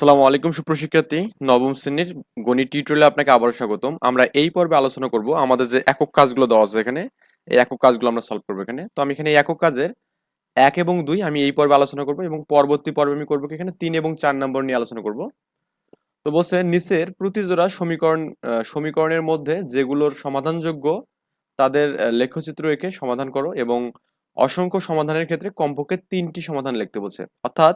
আসসালামু আলাইকুম সুপ্রশিক্ষার্থী নবম শ্রেণির গণিত টিউটোরিয়ালে আপনাকে আবারও স্বাগতম। আমরা এই পর্বে আলোচনা করব আমাদের যে একক কাজগুলো দেওয়া আছে এখানে। এই একক কাজগুলো আমরা সলভ করব এখানে। তো আমি এখানে একক কাজের এক এবং দুই আমি এই পর্বে আলোচনা করব এবং পরবর্তী পর্বে আমি করব এখানে তিন এবং চার নম্বর নিয়ে আলোচনা করব। তো বলছে নিচের প্রতিজোড়া সমীকরণ সমীকরণের মধ্যে যেগুলোর সমাধানযোগ্য, তাদের লেখচিত্র এঁকে সমাধান করো এবং অসংখ্য সমাধানের ক্ষেত্রে কমপক্ষে তিনটি সমাধান লিখতে বলছে। অর্থাৎ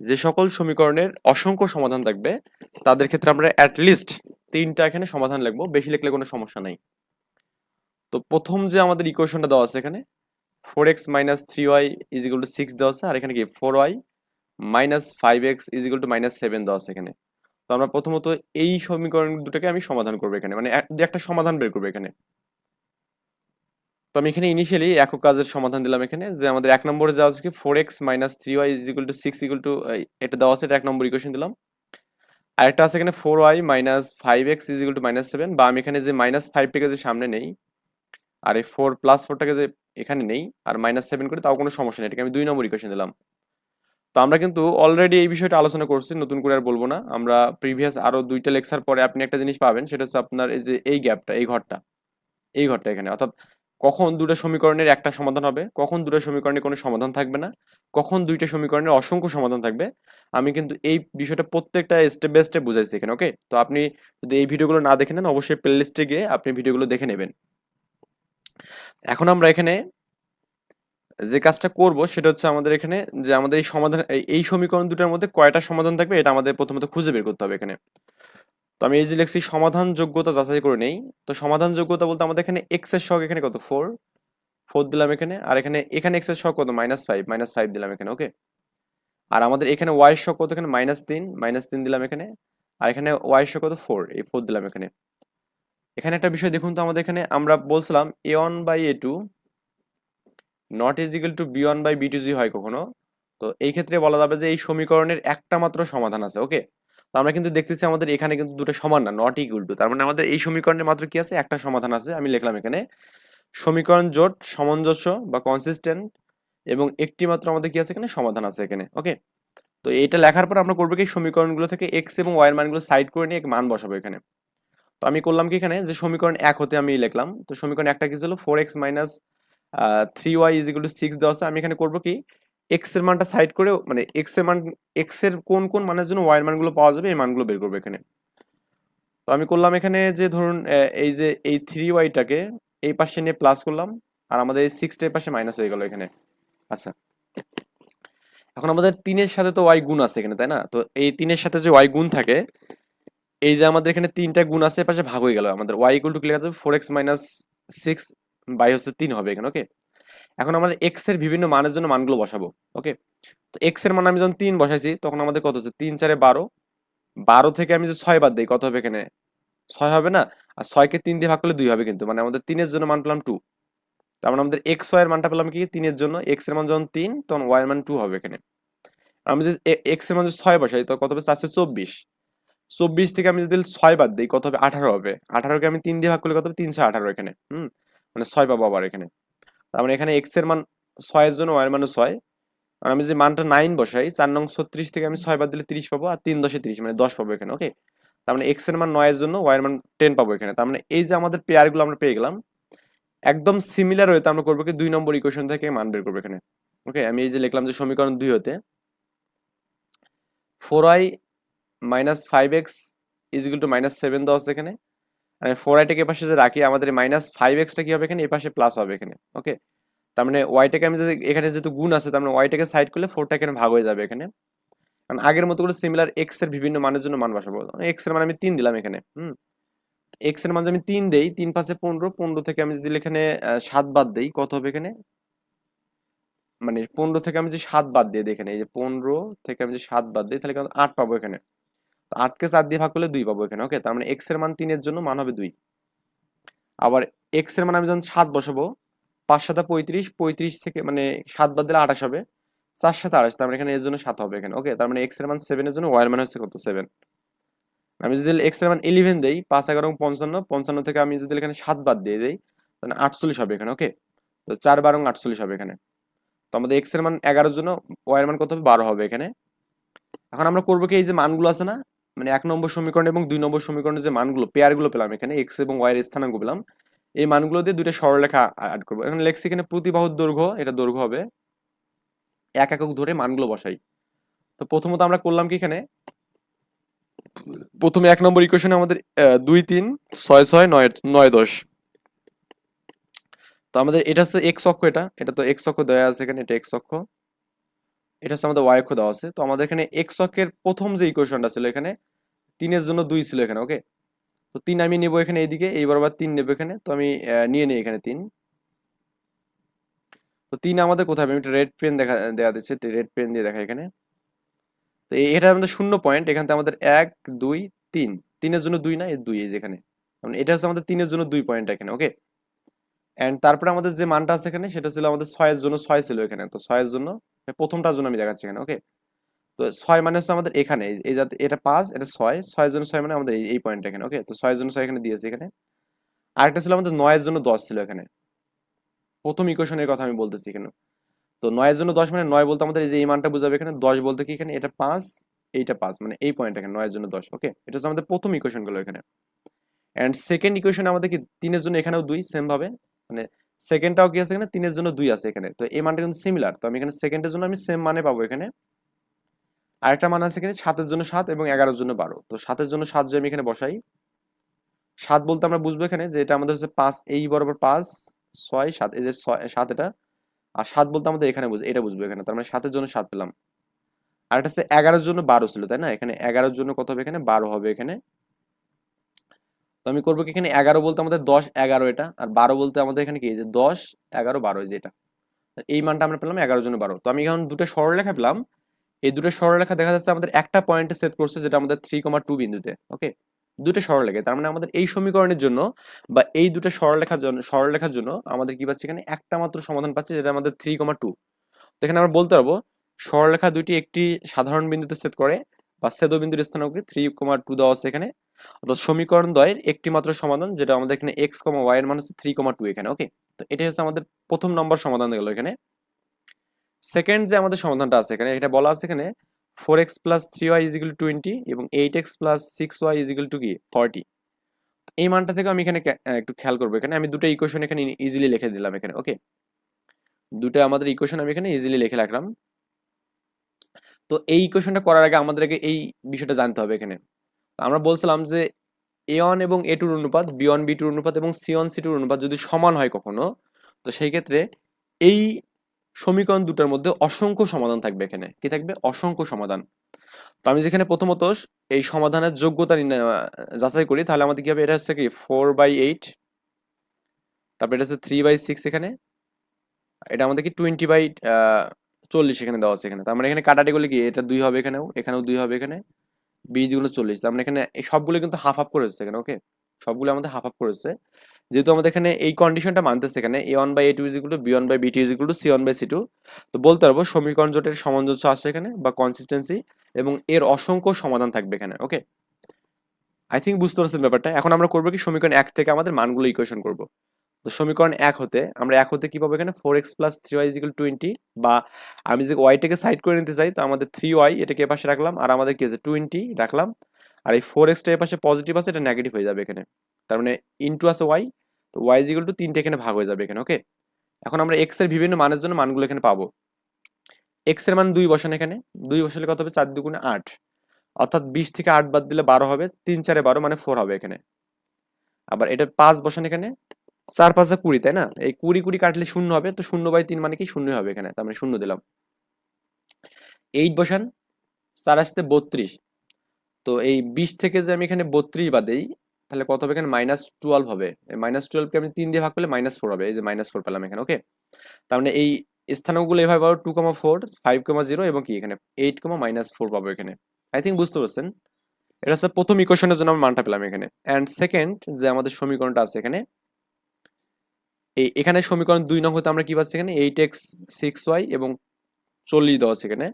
যে সকল সমীকরণের অসংখ্য সমাধান থাকবে, তাদের ক্ষেত্রে আমরা লিস্ট তিনটা এখানে সমাধান লিখব, বেশি লিখলে কোনো সমস্যা নাই। তো প্রথম যে আমাদের ইকুয়েশনটা দেওয়া আছে এখানে four x minus three y is equal to six দেওয়া আছে, আর এখানে কি four y minus five x is equal to minus seven দেওয়া আছে এখানে। তো আমরা প্রথমত এই সমীকরণ দুটোকে আমি সমাধান করব এখানে মানে একটা সমাধান বের করব এখানে। তো আমি এখানে ইনিশিয়ালি একক কাজের সমাধান দিলাম এখানে, যে আমাদের এক নম্বরে যাওয়া আছে কি four x minus three y is equal to six equal to এটা দেওয়া আছে, এটা এক নম্বর ইকুয়েশন দিলাম। আরেকটা আছে এখানে four y minus five x is equal to minus seven বা আমি এখানে যে মাইনাস ফাইভটাকে যে সামনে নেই, আর এই ফোর প্লাস ফোরটাকে যে এখানে নেই, আর মাইনাস সেভেন করে, তাও কোনো সমস্যা নেই, এটাকে আমি দুই নম্বর ইকুয়েশন দিলাম। তো আমরা কিন্তু অলরেডি এই বিষয়টা আলোচনা করছি, নতুন করে আর বলব না। আমরা প্রিভিয়াস আরও দুইটা লেকচার পরে আপনি একটা জিনিস পাবেন, সেটা হচ্ছে আপনার এই যে এই গ্যাপটা এই ঘরটা এই ঘরটা এখানে। অর্থাৎ কখন দুটো সমীকরণের একটা সমাধান হবে, কখন দুটো সমীকরণের কোনো সমাধান থাকবে না, কখন দুইটা সমীকরণের অসংখ্য সমাধান থাকবে, আমি কিন্তু এই বিষয়টা প্রত্যেকটা স্টেপ বাই স্টেপ বুঝাইছি এখানে ওকে তো আপনি যদি এই ভিডিওগুলো না দেখে নেন, অবশ্যই প্লেলিস্টে গিয়ে আপনি ভিডিওগুলো দেখে নেবেন। এখন আমরা এখানে যে কাজটা করব, সেটা হচ্ছে আমাদের এখানে যে আমাদের এই সমাধান, এই সমীকরণ দুটার মধ্যে কয়টা সমাধান থাকবে, এটা আমাদের প্রথমত খুঁজে বের করতে হবে এখানে। তো আমি এই যে লিখছি সমাধান যোগ্যতা যাচাই করে নেই, তো সমাধান যোগ্যতা বলতে আমাদের এখানে এক্সের সহগ এখানে কত? ফোর ফোর দিলাম এখানে, আর এখানে এখানে এক্সের সহগ কত? মাইনাস ফাইভ মাইনাস ফাইভ দিলাম এখানে ওকে আর আমাদের এখানে ওয়াই এর সহগ কত? এখানে মাইনাস তিন মাইনাস তিন দিলাম এখানে, আর এখানে ওয়াই এর সহগ কত? ফোর এই ফোর দিলাম এখানে। এখানে একটা বিষয় দেখুন তো আমাদের এখানে, আমরা বলছিলাম a one by a two not is equal to b one by b two জি হয় কখনো? তো এই ক্ষেত্রে বলা যাবে যে এই সমীকরণের একটা মাত্র সমাধান আছে ওকে আমরা কিন্তু দেখতেছি আমাদের এখানে কিন্তু দুটো সমান না নট ইকুয়াল টু তার মানে আমাদের এই সমীকরণের মাত্র কি আছে? একটা সমাধান আছে, আমি লিখলাম এখানে। সমীকরণ জোট, সামঞ্জস্য বা কনসিস্টেন্ট এবং একটি মাত্র আমাদের কি আছে এখানে? সমাধান আছে এখানে ওকে তো এটা লেখার পর আমরা করব কি? সমীকরণগুলো থেকে এক্স এবং ওয়াই এর মানগুলো সাইড করে নিয়ে এক মান বসাবো এখানে। তো আমি করলাম কি এখানে? যে সমীকরণ এক হতে আমি লিখলাম। তো সমীকরণ একটা কি ছিল? Four x minus three y is equal to six দেওয়া আছে। আমি এখানে করব কি? এক্সের মানটা সাইড করে মানে এক্সের মান এক্সের কোন কোন মানের জন্য ওয়াই এর মানগুলো পাওয়া যাবে, এই মানগুলো বের করব এখানে। তো আমি করলাম এখানে যে ধরুন এই যে এই থ্রি ওয়াইটাকে এই পাশে নিয়ে প্লাস করলাম, আর আমাদের এই সিক্সটা পাশে মাইনাস হয়ে গেল এখানে। আচ্ছা। এখন আমাদের তিনের সাথে তো ওয়াই গুণ আছে এখানে, তাই না? তো এই তিনের সাথে যে ওয়াই গুণ থাকে, এই যে আমাদের এখানে তিনটা গুণ আছে পাশে ভাগ হয়ে গেল। আমাদের ওয়াই ইকুয়াল টু লেখা যাবে four x minus six by হচ্ছে তিন হবে এখানে ওকে এখন আমরা এক্সের বিভিন্ন মানের জন্য মানগুলো বসাবো ওকে তো এক্সের মান আমি যখন তিন বসাইছি, তখন আমাদের কত হচ্ছে? তিন চারে বারো। বারো থেকে আমি যে ছয় বাদ দিই, কত হবে এখানে? ছয় হবে না? আর ছয়কে তিন দিয়ে ভাগ করলে দুই হবে কিন্তু মানে আমাদের তিনের জন্য মান পেলাম টু তার মানে আমাদের এক্স ওয়াই এর মানটা পেলাম কি? তিনের জন্য। এক্সের মান যখন তিন, তখন ওয়াই এর মান টু হবে এখানে। আমি যদি এক্সের মান যদি ছয় বসাই, তো কত হবে? চারশো চব্বিশ। চব্বিশ থেকে আমি যদি ছয় বাদ দিই, কত হবে? আঠারো হবে। আঠারোকে আমি তিন দিয়ে ভাগ করলে কত হবে? তিনশো আঠারো এখানে, হুম? মানে ছয় পাবো আবার এখানে। তার মানে এখানে এক্সের মান ছয়ের জন্য ওয়াই এর মানও ছয়। আর আমি যে মানটা নাইন বসাই, চার নং ছত্রিশ থেকে আমি ছয় বাদ দিলে তিরিশ পাবো আর তিন দশে তিরিশ মানে দশ পাবো এখানে ওকে তার মানে এক্সের মান নয়ের জন্য ওয়াই এর মান টেন পাবো এখানে। তার মানে এই যে আমাদের পেয়ারগুলো আমরা পেয়ে গেলাম, একদম সিমিলার হতে আমরা করব কি, দুই নম্বর ইকুয়েশন থেকে মান বের করব এখানে ওকে আমি এই যে লিখলাম যে সমীকরণ দুই হতে four y minus five x is equal to minus seven দেওয়া আছে এখানে আমি ফোর আইটাকে এপাশে যদি রাখি, আমাদের মাইনাস ফাইভ এক্সটা কি হবে এখানে? এপাশে প্লাস হবে এখানে ওকে তার মানে ওয়াইটাকে আমি যদি, এখানে যেহেতু গুণ আছে, তার মানে ওয়াইটাকে সাইড করলে ফোরটা এখানে ভাগ হয়ে যাবে এখানে। কারণ আগের মতো করে সিমিলার এক্সের বিভিন্ন মানের জন্য মান বসাবো। এক্সের মান আমি তিন দিলাম এখানে, হুম? এক্সের মান আমি তিন দেই, তিন পাঁচে পনেরো পনেরো থেকে আমি যদি এখানে সাত বাদ দেই, কত হবে এখানে? মানে পনেরো থেকে আমি যদি সাত বাদ দিয়ে দিই এখানে, এই যে পনেরো থেকে আমি যদি সাত বাদ দিই, তাহলে আট পাবো এখানে। আটকে চার দিয়ে ভাগ করলে দুই পাবো এখানে ওকে তার মানে এক্সের মান তিনের জন্য মান হবে দুই। আবার এক্সের মান আমি যখন সাত বসাবো, পাঁচ সাথে পঁয়ত্রিশ পঁয়ত্রিশ থেকে মানে সাত বাদ দিলে আঠাশ হবে, চার সাথে আঠাশ, তার মানে এখানে এর জন্য সাত হবে এখানে ওকে তার মানে এক্সের মান সেভেনের জন্য ওয়াই এর মান হচ্ছে কত? সেভেন আমি যদি এক্সের মান ইলেভেন দেই, পাঁচ, এগারো পঞ্চান্ন পঞ্চান্ন থেকে আমি যদি এখানে সাত বাদ দিয়ে দেই, তাহলে আটচল্লিশ হবে এখানে ওকে তো চার, বারো আটচল্লিশ হবে এখানে। তো আমাদের এক্সের মান এগারোর জন্য ওয়াই এর মান কত হবে? বারো হবে এখানে। এখন আমরা করব কি? এই যে মানগুলো আছে না মানে এক নম্বর সমীকরণ এবং দুই নম্বর সমীকরণের যে মানগুলো, পেয়ারগুলো পেলাম এখানে এক্স এবং ওয়াই এর স্থানাঙ্ক পেলাম, এই মানগুলো দিয়ে দুইটা সরলরেখা অ্যাড করব। এখন লেখছি এখানে প্রতিবাহুর দৈর্ঘ্য, এটা দৈর্ঘ্য হবে এক একক ধরে মানগুলো বসাই। তো প্রথমত আমরা করলাম কি এখানে? প্রথমে এক নম্বর ইকুয়েশনে আমাদের দুই, তিন, ছয় ছয়, নয় নয়, দশ। তো আমাদের এটা হচ্ছে এক্স অক্ষ এটা এটা তো এক্স অক্ষ দেওয়া আছে এখানে, এটা এক্স অক্ষ। এটা হচ্ছে আমাদের ওয়াই অক্ষ দেওয়া আছে। তো আমাদের এখানে এক্স অক্ষের প্রথম যে ইকুয়েশনটা ছিল এখানে, তিনের জন্য দুই ছিল এখানে ওকে তো তিন আমি নেব এখানে এইদিকে এই বরাবর তিন নেব এখানে, তো আমি নিয়ে নিই এখানে তিন। তো তিন আমাদের কোথায়? আমি একটা রেড পেন দেখা দেওয়া দিচ্ছে রেড পেন দিয়ে দেখা এখানে। তো এটা আমাদের শূন্য পয়েন্ট এখানে আমাদের এক, দুই, তিন। তিনের জন্য দুই না এই দুই যেখানে মানে এটা হচ্ছে আমাদের তিনের জন্য দুই পয়েন্ট এখানে ওকে এন্ড তারপরে আমাদের যে মানটা আছে এখানে, সেটা ছিল আমাদের ছয়ের জন্য ছয় ছিল এখানে। তো ছয়ের জন্য, প্রথমটার জন্য আমি দেখাচ্ছি এখানে ওকে তো ছয় মানে হচ্ছে আমাদের এখানে, এই- যাতে এটা পাঁচ, এটা ছয়। ছয়ের জন্য ছয় মানে আমাদের এই পয়েন্ট এখানে ওকে তো ছয়ের জন্য ছয় এখানে দিয়েছি এখানে। আরেকটা ছিল আমাদের নয়ের জন্য দশ ছিল এখানে। প্রথম ইকুয়েশনের কথা আমি বলতেছি এখানে। তো নয়ের জন্য দশ মানে নয় বলতে আমাদের এই যে এই মানটা বুঝাবে এখানে, দশ বলতে কি এখানে? এটা পাঁচ, এইটা পাঁচ মানে এই পয়েন্ট এখানে, নয়ের জন্য দশ ওকে এটা হচ্ছে আমাদের প্রথম ইকুয়েশনগুলো এখানে। অ্যান্ড সেকেন্ড ইকুয়েশন আমাদের কি? তিনের জন্য এখানেও দুই সেম ভাবে। মানে সেকেন্ডটাও কি আছে এখানে? তিনের জন্য দুই আছে এখানে। তো এই মানটা কিন্তু সিমিলার তো আমি এখানে সেকেন্ডের জন্য আমি সেম মানে পাবো এখানে। আরেকটা মান আছে এখানে সাতের জন্য সাত এবং এগারোর জন্য বারো। তো সাতের জন্য সাত যদি আমি এখানে বসাই, সাত বলতে আমরা বুঝব এখানে যে এটা আমাদের হচ্ছে পাঁচ, এই বরাবর পাঁচ, ছয়, সাত, এই যে ছয়, সাত এটা। আর সাত বলতে আমাদের এখানে বুঝ, এটা বুঝব এখানে। তার মানে সাতের জন্য সাত পেলাম। আর এটা হচ্ছে এগারোর জন্য বারো ছিল, তাই না? এখানে এগারোর জন্য কত হবে এখানে? বারো হবে এখানে। তো আমি করব কি এখানে এগারো বলতে আমাদের দশ, এগারো এটা, আর বারো বলতে আমাদের এখানে কি যে দশ, এগারো, বারো যে এটা। এই মানটা আমরা পেলাম এগারো জন্য বারো। তো আমি এখন দুটো সরলরেখা পেলাম। এই দুটো সরলরেখা দেখা যাচ্ছে আমাদের একটা পয়েন্টে সেট করছে যেটা আমাদের থ্রি কমা টু বিন্দুতে ওকে দুটো সরলরেখা তার মানে আমাদের এই সমীকরণের জন্য বা এই দুটো সরলরেখার জন্য সরলরেখার জন্য আমাদের কি পাচ্ছি এখানে একটা মাত্র সমাধান পাচ্ছি যেটা আমাদের থ্রি কমা টু তো এখানে আমরা বলতে পারব সরলরেখা দুইটি একটি সাধারণ বিন্দুতে সেট করে বা ছেদ বিন্দুর স্থানাঙ্ক থ্রি কমা টু দেওয়া আছে এখানে। অর্থাৎ সমীকরণ দ্বয়ের একটি মাত্র সমাধান, যেটা আমাদের এখানে এক্স কমা ওয়াই এর মান হচ্ছে থ্রি কমা টু এখানে ওকে তো এটাই হচ্ছে আমাদের প্রথম নম্বর সমাধান গেল এখানে। সেকেন্ড যে আমাদের সমাধানটা আছে এখানে, এটা বলা আছে এখানে four x plus three y is equal twenty এবং eight x plus six y is equal to কি? ফর্টি এই মানটা থেকে আমি এখানে একটু খেয়াল করব এখানে, আমি দুটো ইকুয়েশন এখানে ইজিলি লিখে দিলাম এখানে ওকে দুটো আমাদের ইকুয়েশন আমি এখানে ইজিলি লিখে রাখলাম। তো এই ইকুয়েশনটা করার আগে আমাদেরকে এই বিষয়টা জানতে হবে এখানে। আমরা বলছিলাম যে এ ওয়ান এবং এ টুর অনুপাত বি ওয়ান বি টুর অনুপাত এবং সি ওয়ান সি টুর অনুপাত যদি সমান হয় কখনো, তো সেই ক্ষেত্রে এই সমীকরণ দুটার মধ্যে অসংখ্য সমাধান থাকবে এখানে। কি থাকবে? অসংখ্য সমাধান। তো আমি যেখানে প্রথমত এই সমাধানের যোগ্যতা যাচাই করি, তাহলে আমাদের কি হবে? এটা হচ্ছে কি? ফোর বাই এইট তারপর এটা হচ্ছে থ্রি বাই সিক্স এখানে। এটা আমাদের কি? টোয়েন্টি বাই চল্লিশ এখানে দেওয়া আছে এখানে। তার মানে এখানে কাটাটি করলে কি? এটা দুই হবে এখানেও এখানেও দুই হবে এখানে। বিশগুলো চল্লিশ তার মানে এখানে সবগুলো কিন্তু হাফ হাফ করেছে এখানে ওকে সবগুলো আমাদের হাফ হাফ করেছে যেহেতু আমাদের এখানে এই কন্ডিশনটা মানতেছে এখানে a one by a two is equal to b one by b two is equal to c one by c two তো বলতে পারব সমীকরণ জোটের সামঞ্জস্য আছে এখানে বা কনসিস্টেন্সি এবং এর অসংখ্য সমাধান থাকবে এখানে ওকে আই থিঙ্ক বুঝতে পারছেন ব্যাপারটা। এখন আমরা করব কি সমীকরণ এক থেকে আমাদের মানগুলো ইকুয়েশন করব। তো সমীকরণ এক হতে আমরা এক হতে কি পাবো এখানে? Four x plus three y is equal twenty বা আমি যদি ওয়াইটাকে সাইড করে নিতে চাই, তো আমাদের থ্রি ওয়াই এটাকে এ পাশে রাখলাম আর আমাদের কি আছে টোয়েন্টি রাখলাম। আর এই ফোর এক্সটা এ পাশে পজিটিভ আছে, এটা নেগেটিভ হয়ে যাবে এখানে। তার মানে ইনটু আছে ওয়াই তো ওয়াই ইজিক্যাল টু তিনটে এখানে ভাগ হয়ে যাবে এখানে ওকে এখন আমরা এক্সের বিভিন্ন মানের জন্য মানগুলো এখানে পাবো। এক্সের মান দুই বসান এখানে। দুই বসালে কত হবে? চার দুগুণে আট। অর্থাৎ বিশ থেকে আট বাদ দিলে বারো হবে। তিন চারে বারো মানে ফোর হবে এখানে। আবার এটা পাঁচ বসান এখানে। চার পাঁচে কুড়ি, তাই না? এই কুড়ি কুড়ি কাটলে শূন্য হবে, তো শূন্য বাই তিন মানে কি? শূন্য হবে এখানে, তার মানে শূন্য দিলাম। এইট বসান, চার আসতে বত্রিশ। তো এই বিশ থেকে যে আমি এখানে বত্রিশ বাদেই তাহলে কত হবে এখানে? মাইনাস টুয়েলভ হবে। মাইনাস টুয়েলভকে আমি তিন দিয়ে ভাগ করলে মাইনাস ফোর হবে, এই যে মাইনাস ফোর পেলাম এখানে ওকে তার মানে এই স্থানগুলো এভাবে পাবো two comma four five comma zero এবং কি? এখানে এইট কমা মাইনাস ফোর পাবো এখানে। আই থিঙ্ক বুঝতে পারছেন? এটা হচ্ছে প্রথম ইকুয়েশনের জন্য আমি মানটা পেলাম এখানে। অ্যান্ড সেকেন্ড যে আমাদের সমীকরণটা আছে এখানে এই এখানে সমীকরণ দুই নং হতে আমরা কি পাচ্ছি এখানে? এইট এক্স সিক্স ওয়াই এবং চল্লিশ দেওয়া আছে এখানে।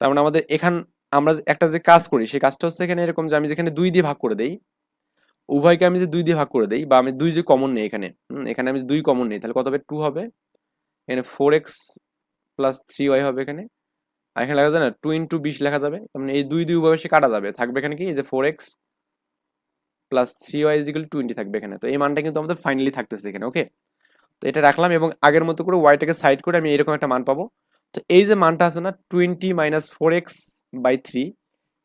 তার মানে আমাদের এখান, আমরা একটা যে কাজ করি, সেই কাজটা হচ্ছে এখানে এরকম যে আমি যেখানে দুই দিয়ে ভাগ করে দেই, উভয়কে আমি যে দুই দিয়ে ভাগ করে দেই, বা আমি দুই যে কমন নেই এখানে এখানে আমি দুই কমন নেই, তাহলে কত হবে? টু হবে। এখানে four x plus three y হবে এখানে। আর এখানে লেখা যায় না টু ইন্টু বিশ লেখা যাবে। মানে এই দুই দুই উভয় সে কাটা যাবে। থাকবে এখানে কি? এই যে four x plus three y is equal twenty থাকবে এখানে। তো এই মানটা কিন্তু আমাদের ফাইনালি থাকতেছে এখানে ওকে তো এটা রাখলাম এবং আগের মতো করে ওয়াইটাকে সাইড করে আমি এরকম একটা মান পাবো। তো এই যে মানটা আছে না twenty minus four x by three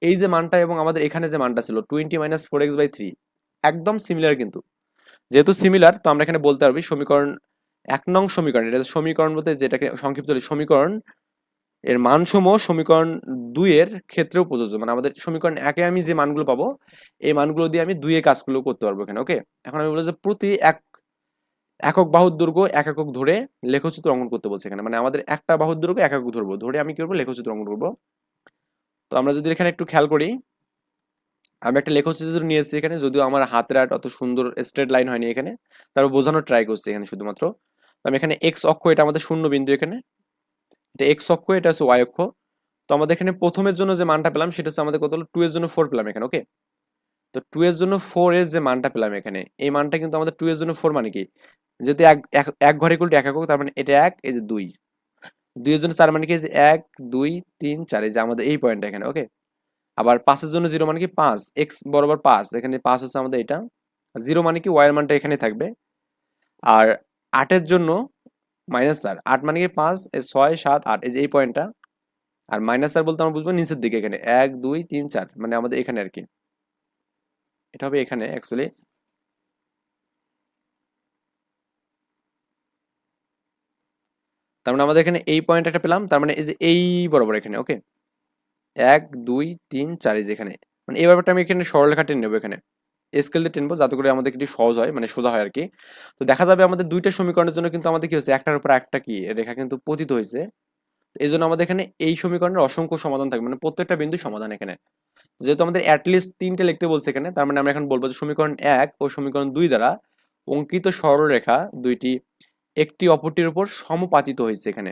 এই যে মানটা এবং আমাদের এখানে যে মানটা ছিল twenty minus four x by three একদম সিমিলার কিন্তু। যেহেতু সিমিলার তো আমরা এখানে বলতে পারবি সমীকরণ, এক নং সমীকরণ, এটা সমীকরণ বলতে যেটাকে সংক্ষিপ্ত সমীকরণ, এর মানসমূহ সমীকরণ দুইয়ের ক্ষেত্রেও প্রযোজ্য। মানে আমাদের সমীকরণ একে আমি যে মানগুলো পাবো, এই মানগুলো দিয়ে আমি দুইয়ে কাজগুলো করতে পারব এখানে ওকে এখন আমি বলব যে প্রতি এক একক বাহুর দৈর্ঘ্য এক একক ধরে লেখচিত্র অঙ্কন করতে বলছে এখানে। মানে আমাদের একটা বাহুর দৈর্ঘ্য এক একক ধরবো। ধরে আমি কি করব? লেখচিত্র অঙ্কন করব। তো আমরা যদি এখানে একটু খেয়াল করি, আমি একটা লেখচিত্র নিয়ে এসেছি এখানে, যদিও আমার হাতের আর্ট অত সুন্দর স্ট্রেট লাইন হয়নি এখানে, তারপর বোঝানোর ট্রাই করছি এখানে শুধুমাত্র। আমি এখানে এক্স অক্ষ, এটা আমাদের শূন্য বিন্দু এখানে। এটা এক্স অক্ষ, এটা হচ্ছে ওয়াই অক্ষ। তো আমাদের এখানে প্রথমের জন্য যে মানটা পেলাম, সেটা হচ্ছে আমাদের কত হলো? টু এর জন্য ফোর পেলাম এখানে ওকে তো টু এর জন্য ফোর এর যে মানটা পেলাম এখানে, এই মানটা কিন্তু আমাদের টু এর জন্য ফোর মানে কি? যেহেতু এক, এক- ঘরে কুলটি এক একক তার মানে এটা এক, এই যে দুই। দুইয়ের জন্য চার মানে কি? এক, দুই, তিন, চার, এই যে আমাদের এই পয়েন্টটা এখানে ওকে আবার পাঁচের জন্য জিরো মানে কি? পাঁচ এক্স বরাবর পাঁচ, এখানে পাঁচ হচ্ছে আমাদের এটা। জিরো মানে কি? ওয়াইয়ের মানটা এখানে থাকবে। আর আটের জন্য মাইনাস চার, আট মানে কি? পাঁচ ছয়, সাত, আট, এই যে এই পয়েন্টটা আর মাইনাস চার বলতে আমরা বুঝব নিচের দিকে এখানে, এক, দুই, তিন, চার মানে আমাদের এখানে আর কি। এটা হবে এখানে অ্যাকচুয়ালি তার মানে আমাদের এখানে এই পয়েন্ট একটা পেলাম, তার মানে এই যে এই বরাবর এখানে ওকে এক, দুই, তিন, চার, এই যে এখানে। মানে এই ব্যাপারটা আমি এখানে সরলরেখা টেনে নেব এখানে। স্কেল দিয়ে টেনবো যাতে করে আমাদের একটু সহজ হয় মানে সোজা হয় আর কি। তো দেখা যাবে আমাদের দুইটা সমীকরণের জন্য কিন্তু আমাদের কি হচ্ছে একটার উপর একটা কি রেখা কিন্তু পতিত হয়েছে। এই জন্য আমাদের এখানে এই সমীকরণের অসংখ্য সমাধান থাকবে মানে প্রত্যেকটা বিন্দু সমাধান এখানে। যেহেতু আমাদের অ্যাটলিস্ট তিনটে লিখতে বলছে এখানে, তার মানে আমরা এখন বলব যে সমীকরণ এক ও সমীকরণ দুই দ্বারা অঙ্কিত সরলরেখা দুইটি একটি অপরটির উপর সমপাতিত হয়েছে এখানে।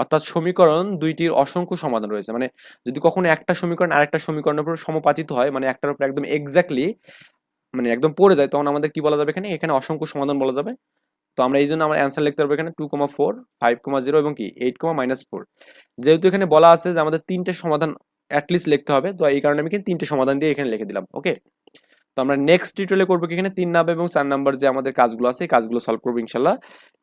অর্থাৎ সমীকরণ দুইটির অসংখ্য সমাধান রয়েছে। মানে যদি কখনো একটা সমীকরণ আরেকটা সমীকরণের উপর সমাপাতিত হয় মানে একটার উপর একদম এক্স্যাক্টলি মানে একদম পড়ে যায়, তখন আমাদের কি বলা যাবে এখানে? এখানে অসংখ্য সমাধান বলা যাবে। তো আমরা এই জন্য আমরা অ্যান্সার লিখতে পারব এখানে two comma four five comma zero এবং কি? এইট কমা মাইনাস ফোর যেহেতু এখানে বলা আছে যে আমাদের তিনটে সমাধান অ্যাটলিস্ট লিখতে হবে, তো এই কারণে আমি কিন্তু তিনটে সমাধান দিয়ে এখানে লিখে দিলাম ওকে তো আমরা নেক্সট টিউটোরিয়ালে করব কি এখানে? তিন নাম্বার এবং চার নাম্বার যে আমাদের কাজগুলো আছে, এই কাজগুলো সলভ করব ইনশাল্লাহ।